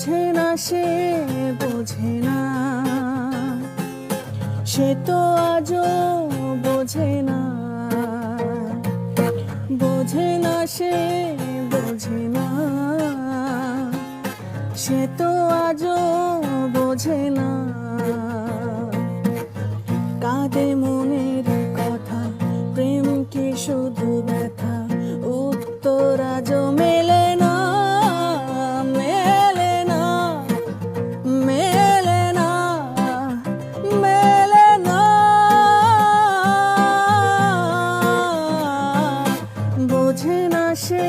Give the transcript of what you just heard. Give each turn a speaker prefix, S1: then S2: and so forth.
S1: বোঝে না সে, বোঝে না। সে তো আজও বোঝে না। বোঝে না সে, বোঝে না। সে তো আজও বোঝে না। কাঁদে মনের বোঝে না সে